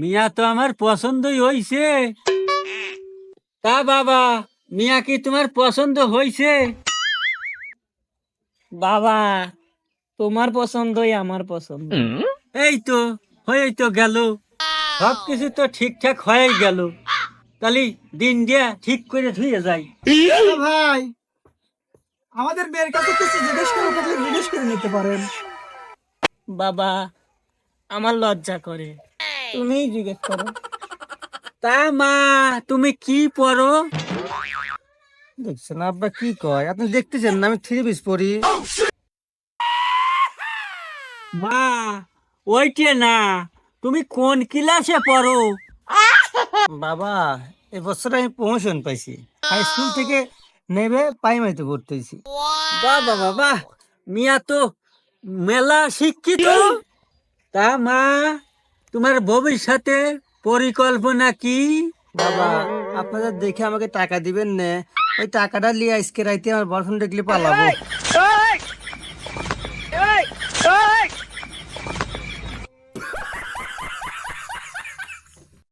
মিয়া তো আমার পছন্দই হইছে। তা বাবা মিয়া কি তোমার পছন্দ হইছে? বাবা তোমার পছন্দই আমার পছন্দ। এই তো হয়ে তো গেল। সব কিছু তো ঠিকঠাক হয়ে গেল। তাহলে দিন দিয়া ঠিক করে ধুয়ে যাই। ভাই আমাদের মেয়ের কাছে কিছু জিজ্ঞেস করে থাকলে জিজ্ঞেস করে নিতে পারেন। বাবা আমার লজ্জা করে। তুমিই জিজ্ঞেস করো। তা মা তুমি কি পড়ো? দেখছেন আব্বা কি কয়? আপনি দেখতেছেন না আমি থ্রি পিস পড়ি। মা ওইটে না তুমি কোন ক্লাসে পড়ো? বাবা এবছর আমি প্রমোশন পাইছি। হাই স্কুল থেকে নেবে প্রাইমারিতে পড়তেছি বাবা বাবা, মিয়া তো মেলা শিক্ষিত। তা মা, তোমার ভবিষ্যতে পরিকল্পনা কি? বাবা, আপনারা দেখে আমাকে টাকা দিবেন না। ওই টাকাটা নিয়ে আজকে রাইতে আমার বয়ফ্রেন্ড দেখলে পালাবো।